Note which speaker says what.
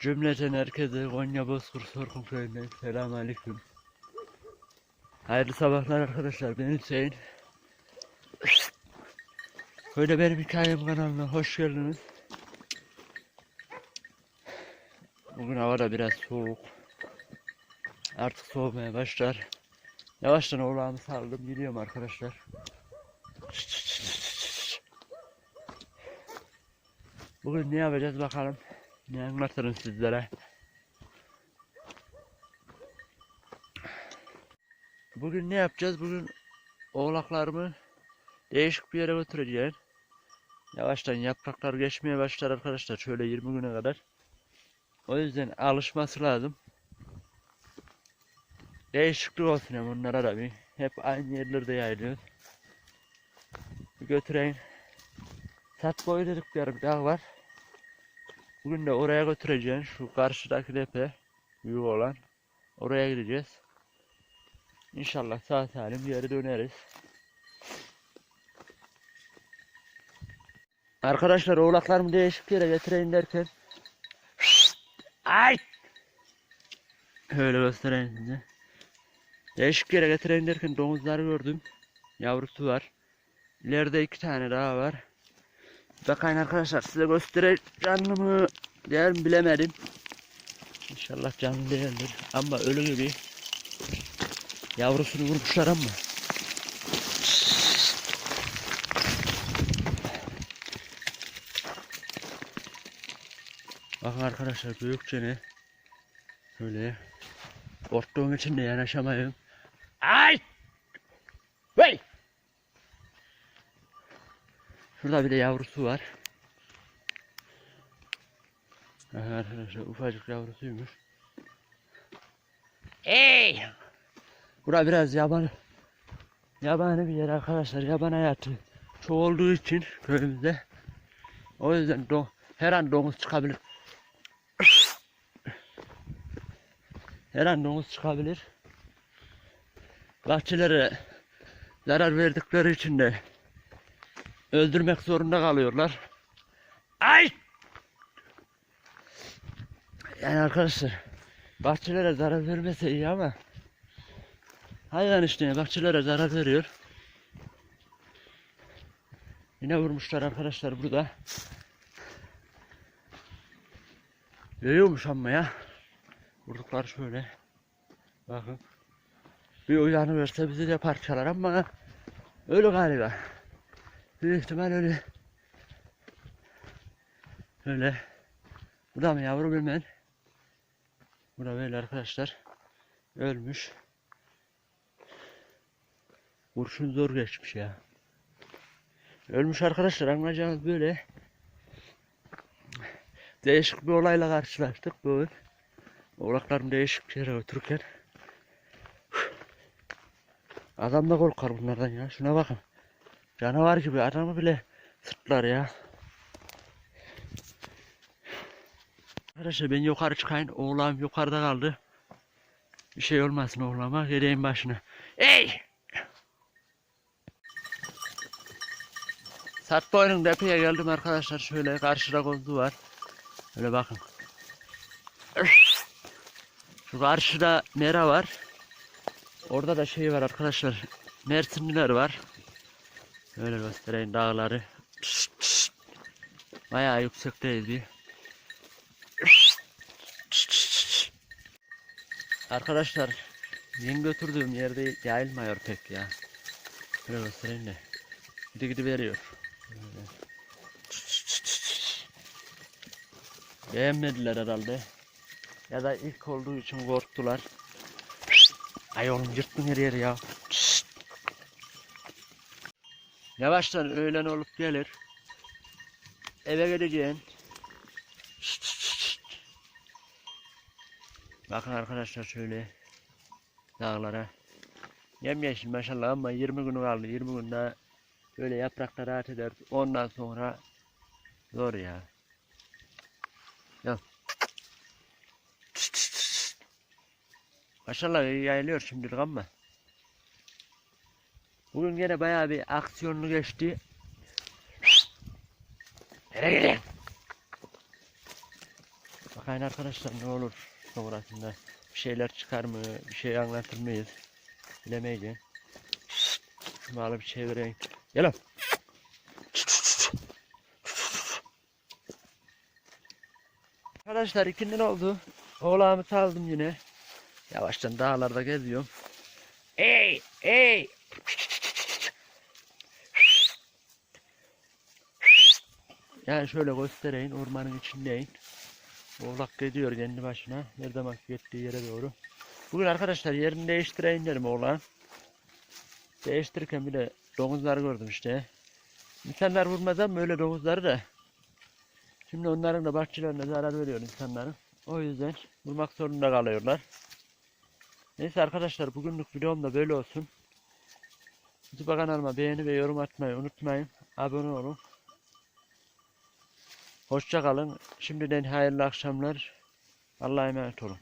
Speaker 1: Cümleten herkese Konya Bozkır Sorkun Köyü'nden selamun aleyküm. Hayırlı sabahlar arkadaşlar ben Hüseyin. Böyle benim hikayem kanalına hoş geldiniz. Bugün hava da biraz soğuk. Artık soğumaya başlar. Yavaştan oğlağımı saldım gidiyorum arkadaşlar. Bugün ne yapacağız bakalım. Ne anlatırım sizlere. Bugün ne yapacağız? Bugün oğlaklarımı değişik bir yere götüreceğim. Yavaştan yapraklar geçmeye başlar arkadaşlar. Şöyle 20 güne kadar. O yüzden alışması lazım. Değişiklik olsun hem onlara da bir. Hep aynı yerlerde yayılıyoruz. Bir götüreyim. Sat boyu dedikleri bir dağ var. Bugün de oraya götüreceğim. Şu karşıdaki tepe. Büyük olan. Oraya gideceğiz. İnşallah sağ salim geri döneriz. Arkadaşlar oğlaklarımı değişik yere getireyim derken Ay! Öyle göstereyim size. Değişik yere getireyim derken domuzları gördüm. Yavrusu var. İleride iki tane daha var. Bakayım arkadaşlar size göstereyim canlı mı değer mi bilemedim. İnşallah canlı değildir. Ama ölü gibi. Yavrusunu vurmuşlar ama. Bakın arkadaşlar büyükçe ne? Böyle korktuğum için de yanaşamayım. Ay! Hey! Şurada bir de yavrusu var. Arkadaşlar ufacık yavrusuymuş. Hey! Bura biraz yaban yabani bir yer arkadaşlar. Yaban hayatı çok olduğu için köyümüzde. O yüzden do her an domuz çıkabilir. Her an domuz çıkabilir. Bahçelere zarar verdikleri için de öldürmek zorunda kalıyorlar. Ay! Yani arkadaşlar bahçelere zarar vermese iyi ama hayvan işte bahçelere zarar veriyor. Yine vurmuşlar arkadaşlar burada. Yiyormuş ama ya. Vurduklar şöyle. Bakın. Bir uyanıverse bizi de parçalar ama öyle galiba. Büyük ihtimal öyle. Öyle. Bu da mı yavru bilmem. Bu da böyle arkadaşlar. Ölmüş. Kurşun zor geçmiş ya. Ölmüş arkadaşlar anlayacağınız böyle. Değişik bir olayla karşılaştık bugün. Oğlaklarım değişik bir yere götürürken. Adam da korkar bunlardan ya. Şuna bakın. Canavar gibi adamı bile sırtlar ya. Arkadaşlar ben yukarı çıkayım. Oğlan yukarıda kaldı. Bir şey olmasın oğlama. Geleyim başına. Ey! Sat boynun tepeye geldim arkadaşlar. Şöyle karşıda kozu var. Öyle bakın. Şu karşıda mera var. Orada da şey var arkadaşlar. Mersinliler var. Öyle göstereyim dağları. Bayağı yüksekteyiz. Arkadaşlar yeni götürdüğüm yerde yayılmıyor pek ya. Böyle göstereyim de. Gidi gidi veriyor. Böyle. Beğenmediler herhalde. Ya da ilk olduğu için korktular. Ay oğlum yırttın her yeri ya. Yavaştan öğlen olup gelir. Eve geleceğim. Bakın arkadaşlar şöyle dağlara. Yemyeşil maşallah ama 20 günü kaldı. 20 gün daha böyle yapraklar rahat eder. Ondan sonra zor ya. Gel. Maşallah yayılıyor şimdilik ama. Bugün gene bayağı bir aksiyonlu geçti. Nereye gidiyorsun? Bak Bakayım arkadaşlar ne olur sonrasında bir şeyler çıkar mı, bir şey anlatır mıyız? Bilemeyeceğim. Şu malı bir çevireyim. Gel. Arkadaşlar ikindin oldu. Oğlağımı saldım yine. Yavaştan dağlarda geziyorum. Ey! Ey! Yani şöyle göstereyim. Ormanın içindeyim. Oğlak gidiyor kendi başına. Nerede bak gittiği yere doğru. Bugün arkadaşlar yerini değiştireyim dedim oğlan. Değiştirirken bir de domuzları gördüm işte. İnsanlar vurmaz ama öyle domuzları da. Şimdi onların da bahçelerine zarar veriyor insanların. O yüzden vurmak zorunda kalıyorlar. Neyse arkadaşlar bugünlük videom da böyle olsun. YouTube kanalıma beğeni ve yorum atmayı unutmayın. Abone olun. Hoşça kalın. Şimdiden hayırlı akşamlar. Allah'a emanet olun.